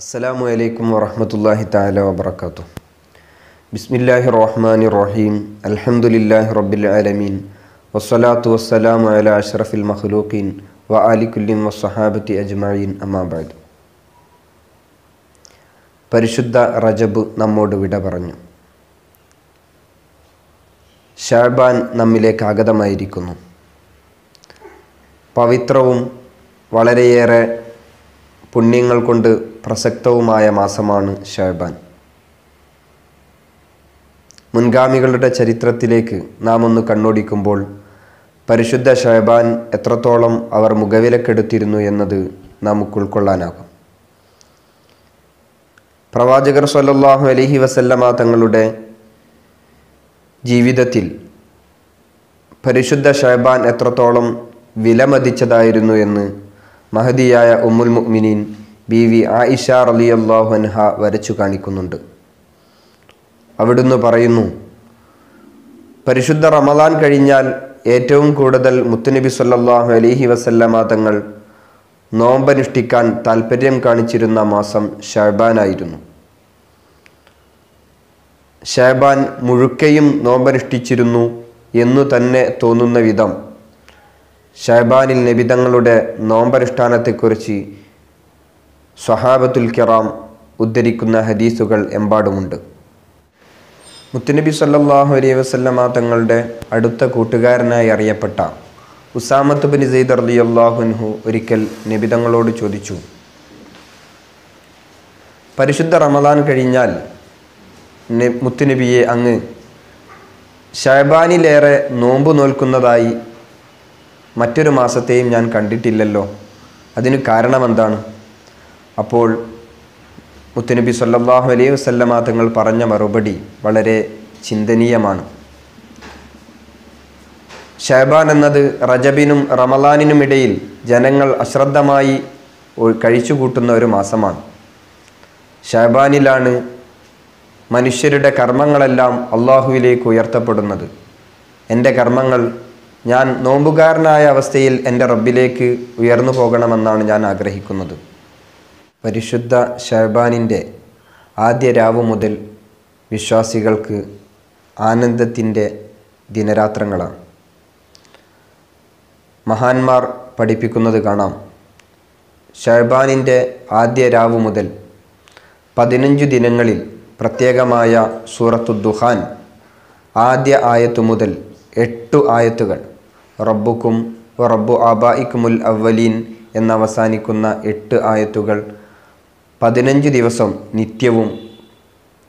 അസ്സലാമു അലൈക്കും വറഹമത്തല്ലാഹി താല വബർക്കാത്തു ബിസ്മില്ലാഹി റഹ്മാനി റഹീം. അൽഹംദുലില്ലാഹി റബ്ബിൽ ആലമീൻ. വസ്സലാത്തു വസ്സലാമു അല അഷ്റഫിൽ മഹ്ലൂഖീൻ വ അലിക്കുല്ലിൻ വസ്സഹാബത്തി അജ്മീൻ അമ്മാബാദ് പരിശുദ്ധ റജബ് നമ്മോട് വിട പറഞ്ഞു. ഷാബാൻ നമ്മിലേക്ക് ആഗതമായിരിക്കുന്നു. പവിത്രവും വളരെയേറെ പുണ്യങ്ങൾ കൊണ്ട് പ്രസക്തവുമായ മാസമാണ് ഷഹബാൻ മുൻഗാമികളുടെ ചരിത്രത്തിലേക്ക് നാം ഒന്ന് കണ്ണോടിക്കുമ്പോൾ പരിശുദ്ധ ഷഹബാൻ എത്രത്തോളം അവർ മുഖവിലക്കെടുത്തിരുന്നു എന്നത് നമുക്ക് ഉൾക്കൊള്ളാനാകും. പ്രവാചകർ സല്ലാഹു അലഹി വസല്ലമ തങ്ങളുടെ ജീവിതത്തിൽ പരിശുദ്ധ ഷഹബാൻ എത്രത്തോളം വിലമതിച്ചതായിരുന്നു എന്ന് മഹദിയായ ഉമ്മുൽ മുഅ്മിനീൻ ബി വി ആയിഷ റളിയല്ലാഹു അൻഹ വരച്ചു കാണിക്കുന്നുണ്ട്. അവിടുന്ന് പറയുന്നു പരിശുദ്ധ റമദാൻ കഴിഞ്ഞാൽ ഏറ്റവും കൂടുതൽ മുത്തുനബി സല്ലാഹു അലൈഹി വസല്ലമ തങ്ങൾ നോമ്പനുഷ്ഠിക്കാൻ താൽപ്പര്യം കാണിച്ചിരുന്ന മാസം ഷഹബാനായിരുന്നു ഷാബാൻ മുഴുക്കയും നോമ്പനുഷ്ഠിച്ചിരുന്നു എന്നു തന്നെ തോന്നുന്ന വിധം ഷാബാനിൽ നിബിതങ്ങളുടെ നോമ്പനുഷ്ഠാനത്തെക്കുറിച്ച് സ്വഹാബത്തുൽ കിറാം ഉദ്ധരിക്കുന്ന ഹദീസുകൾ എമ്പാടുമുണ്ട്. മുത്തുനബി സല്ലാഹു അലൈ വസല്ലമ തങ്ങളുടെ അടുത്ത കൂട്ടുകാരനായി അറിയപ്പെട്ട ഉസാമത്ത് ബിൻ സെയ്ദ് അള്ളാഹുൻഹു ഒരിക്കൽ നിബിതങ്ങളോട് ചോദിച്ചു പരിശുദ്ധ റമദാൻ കഴിഞ്ഞാൽ മുത്തുനബിയെ അങ്ങ് ഷഹബാനിലേറെ നോമ്പ് നോൽക്കുന്നതായി മറ്റൊരു മാസത്തെയും ഞാൻ കണ്ടിട്ടില്ലല്ലോ. അതിന് കാരണമെന്താണ്? അപ്പോൾ മുത്തുനബി സല്ലാഹു അലൈഹി വസല്ലമ തങ്ങൾ പറഞ്ഞ മറുപടി വളരെ ചിന്തനീയമാണ്. ഷഹബാൻ എന്നത് റജബിനും റമലാനിനും ഇടയിൽ ജനങ്ങൾ അശ്രദ്ധമായി കഴിച്ചുകൂട്ടുന്ന ഒരു മാസമാണ്. ഷഹബാനിലാണ് മനുഷ്യരുടെ കർമ്മങ്ങളെല്ലാം അള്ളാഹുവിലേക്ക് ഉയർത്തപ്പെടുന്നത്. എന്റെ കർമ്മങ്ങൾ ഞാൻ നോമ്പുകാരനായ അവസ്ഥയിൽ എന്റെ റബ്ബിലേക്ക് ഉയർന്നു പോകണമെന്നാണ് ഞാൻ ആഗ്രഹിക്കുന്നത്. പരിശുദ്ധ ഷഹബാനിന്റെ ആദ്യ രാവ് മുതൽ വിശ്വാസികൾക്ക് ആനന്ദത്തിന്റെ ദിനരാത്രങ്ങളാണ്. മഹാന്മാർ പഠിപ്പിക്കുന്നത് കാണാം. ഷഹബാനിന്റെ ആദ്യ രാവ് മുതൽ പതിനഞ്ചു ദിനങ്ങളിൽ പ്രത്യേകമായ സൂറത്തു ദുഹാൻ ആദ്യ ആയത്തു മുതൽ എട്ടു ആയത്തുകൾ റബ്ബുക്കും റബ്ബു ആബായിക്കുമുൽ അവലീൻ എന്നവസാനിക്കുന്ന എട്ട് ആയത്തുകൾ. പതിനഞ്ച് ദിവസം നിത്യവും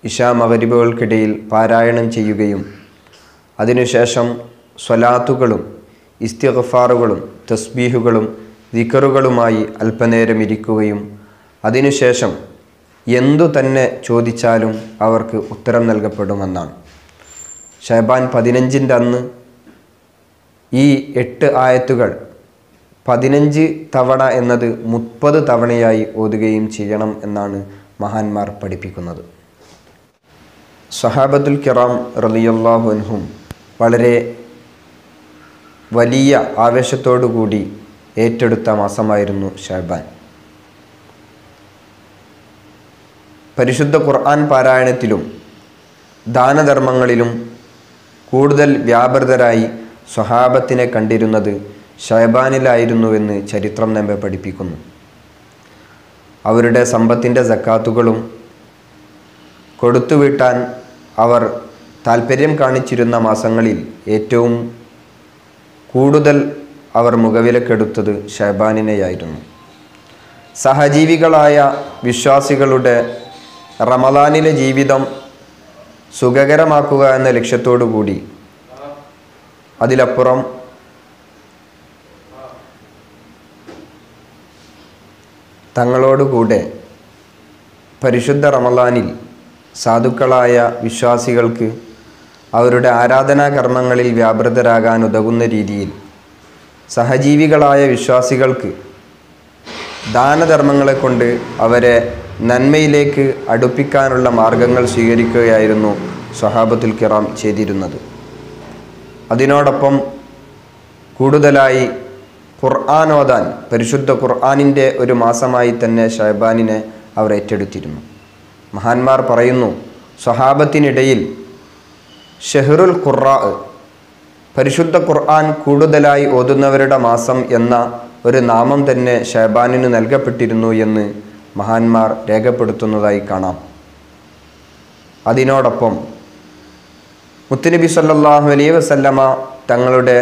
ഇഷാ മകരിബുകൾക്കിടയിൽ പാരായണം ചെയ്യുകയും അതിനുശേഷം സ്വലാത്തുകളും ഇസ്തിഗ്ഫാറുകളും തസ്ബീഹുകളും ദിക്കറുകളുമായി അല്പനേരം ഇരിക്കുകയും അതിനുശേഷം എന്തു തന്നെ ചോദിച്ചാലും അവർക്ക് ഉത്തരം നൽകപ്പെടുമെന്നാണ്. ഷഹബാൻ പതിനഞ്ചിന്റെ അന്ന് ഈ എട്ട് ആയത്തുകൾ പതിനഞ്ച് തവണ എന്നത് മുപ്പത് തവണയായി ഓതുകയും ചെയ്യണം എന്നാണ് മഹാന്മാർ പഠിപ്പിക്കുന്നത്. സഹാബത്തുൽ കിറാം റലിയല്ലാഹു അൻഹും വളരെ വലിയ ആവേശത്തോടു കൂടി ഏറ്റെടുത്ത മാസമായിരുന്നു ഷഹബാൻ പരിശുദ്ധ ഖുർആൻ പാരായണത്തിലും ദാനധർമ്മങ്ങളിലും കൂടുതൽ വ്യാപൃതരായി സ്വഹാബത്തിനെ കണ്ടിരുന്നത് ഷഹബാനിലായിരുന്നുവെന്ന് ചരിത്രം നമ്മെ പഠിപ്പിക്കുന്നു. അവരുടെ സമ്പത്തിന്റെ സക്കാത്തുകളും കൊടുത്തുവിട്ടാൻ അവർ താൽപ്പര്യം കാണിച്ചിരുന്ന മാസങ്ങളിൽ ഏറ്റവും കൂടുതൽ അവർ മുഖവിലക്കെടുത്തത് ഷഹബാനിനെയായിരുന്നു സഹജീവികളായ വിശ്വാസികളുടെ റമദാനിലെ ജീവിതം സുഖകരമാക്കുക എന്ന ലക്ഷ്യത്തോടു കൂടി അതിലപ്പുറം തങ്ങളോടുകൂടെ പരിശുദ്ധ റമദാനിൽ സാധുക്കളായ വിശ്വാസികൾക്ക് അവരുടെ ആരാധനാ കർമ്മങ്ങളിൽ വ്യാപൃതരാകാൻ ഉതകുന്ന രീതിയിൽ സഹജീവികളായ വിശ്വാസികൾക്ക് ദാനധർമ്മങ്ങളെ കൊണ്ട് അവരെ നന്മയിലേക്ക് അടുപ്പിക്കാനുള്ള മാർഗങ്ങൾ സ്വീകരിക്കുകയായിരുന്നു സ്വഹാബത്തുൽ കിറാം ചെയ്തിരുന്നത്. അതിനോടൊപ്പം കൂടുതലായി ഖുർആാനോദാൻ പരിശുദ്ധ ഖുർആാനിന്റെ ഒരു മാസമായി തന്നെ ഷഹബാനിനെ അവർ ഏറ്റെടുത്തിരുന്നു. മഹാന്മാർ പറയുന്നു സ്വഹാബത്തിനിടയിൽ ഷെഹറുൽ ഖുറാ പരിശുദ്ധ ഖുർആൻ കൂടുതലായി ഓതുന്നവരുടെ മാസം എന്ന ഒരു നാമം തന്നെ ഷഹബാനിന് നൽകപ്പെട്ടിരുന്നു എന്ന് മഹാന്മാർ രേഖപ്പെടുത്തുന്നതായി കാണാം. അതിനോടൊപ്പം മുത്തുനബി സല്ലാഹു അലൈ വസല്ലമ തങ്ങളുടെ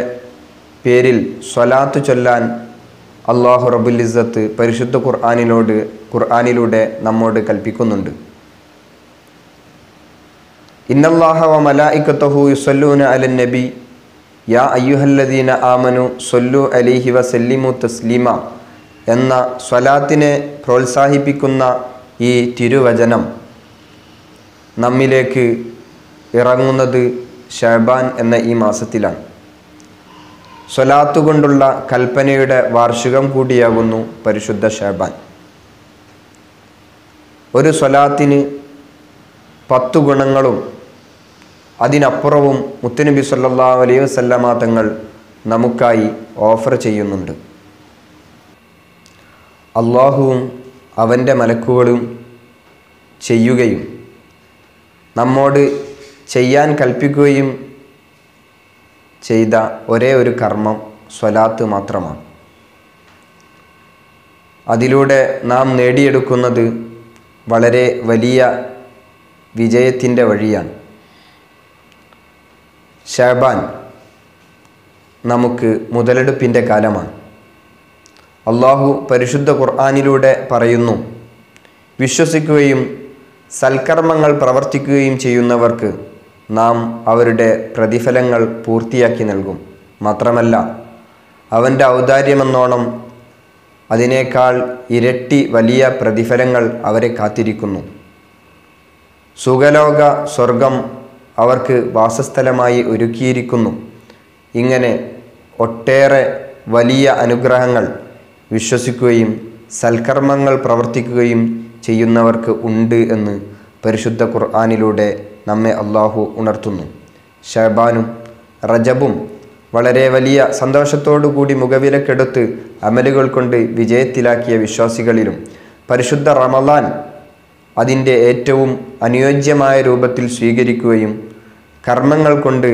പേരിൽ സ്വലാത്ത് ചൊല്ലാൻ അള്ളാഹു റബുൽ ഇസ്സത്ത് പരിശുദ്ധ ഖുർആാനിലോട് ഖുർആാനിലൂടെ നമ്മോട് കൽപ്പിക്കുന്നുണ്ട്. യുസല്ലൂന നബി. യാ അയ്യുഹല്ലദീന ആമനു സൊല്ലു അലിഹി വസല്ലിമു തസ്ലീമ എന്ന സ്വലാത്തിനെ പ്രോത്സാഹിപ്പിക്കുന്ന ഈ തിരുവചനം നമ്മിലേക്ക് ഇറങ്ങുന്നത് ഷഹബാൻ എന്ന ഈ മാസത്തിലാണ്. സ്വലാത്ത് കൊണ്ടുള്ള കൽപ്പനയുടെ വാർഷികം കൂടിയാകുന്നു പരിശുദ്ധ ഷഹബാൻ ഒരു സ്വലാത്തിന് പത്തു ഗുണങ്ങളും അതിനപ്പുറവും മുത്തുനബി സല്ലാ അലൈഹി വസല്ലമ തങ്ങൾ നമുക്കായി ഓഫർ ചെയ്യുന്നുണ്ട്. അള്ളാഹുവും അവന്റെ മലക്കുകളും ചെയ്യുകയും നമ്മോട് ചെയ്യാൻ കൽപ്പിക്കുകയും ചെയ്ത ഒരേ ഒരു കർമ്മം സ്വലാത്ത് മാത്രമാണ്. അതിലൂടെ നാം നേടിയെടുക്കുന്നത് വളരെ വലിയ വിജയത്തിന്റെ വഴിയാണ്. ഷാബാൻ നമുക്ക് മുതലെടുപ്പിന്റെ കാലമാണ്. അള്ളാഹു പരിശുദ്ധ ഖുർആാനിലൂടെ പറയുന്നു വിശ്വസിക്കുകയും സൽക്കർമ്മങ്ങൾ പ്രവർത്തിക്കുകയും ചെയ്യുന്നവർക്ക് നാം അവരുടെ പ്രതിഫലങ്ങൾ പൂർത്തിയാക്കി നൽകും. മാത്രമല്ല അവന്റെ ഔദാര്യമെന്നോണം അതിനേക്കാൾ ഇരട്ടി വലിയ പ്രതിഫലങ്ങൾ അവരെ കാത്തിരിക്കുന്നു. സുഖലോക സ്വർഗം അവർക്ക് വാസസ്ഥലമായി ഒരുക്കിയിരിക്കുന്നു. ഇങ്ങനെ ഒട്ടേറെ വലിയ അനുഗ്രഹങ്ങൾ വിശ്വസിക്കുകയും സൽക്കർമ്മങ്ങൾ പ്രവർത്തിക്കുകയും ചെയ്യുന്നവർക്ക് ഉണ്ട് എന്ന് പരിശുദ്ധ ഖുർആാനിലൂടെ നമ്മെ അള്ളാഹു ഉണർത്തുന്നു. ഷഹബാനും റജബും വളരെ വലിയ സന്തോഷത്തോടുകൂടി മുഖവിലക്കെടുത്ത് അമലുകൾ കൊണ്ട് വിജയത്തിലാക്കിയ വിശ്വാസികളിലും പരിശുദ്ധ റമലാൻ അതിന്റെ ഏറ്റവും അനുയോജ്യമായ രൂപത്തിൽ സ്വീകരിക്കുകയും കർമ്മങ്ങൾ കൊണ്ട്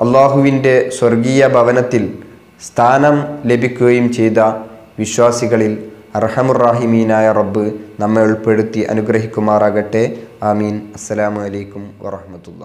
അള്ളാഹുവിന്റെ സ്വർഗീയ ഭവനത്തിൽ സ്ഥാനം ലഭിക്കുകയും ചെയ്ത വിശ്വാസികളിൽ അർഹമുറാഹിമീനായ റബ്ബ് നമ്മെ ഉൾപ്പെടുത്തി അനുഗ്രഹിക്കുമാറാകട്ടെ. ആമീൻ. അസ്സലാമു അലൈക്കും വറഹമത്തുള്ള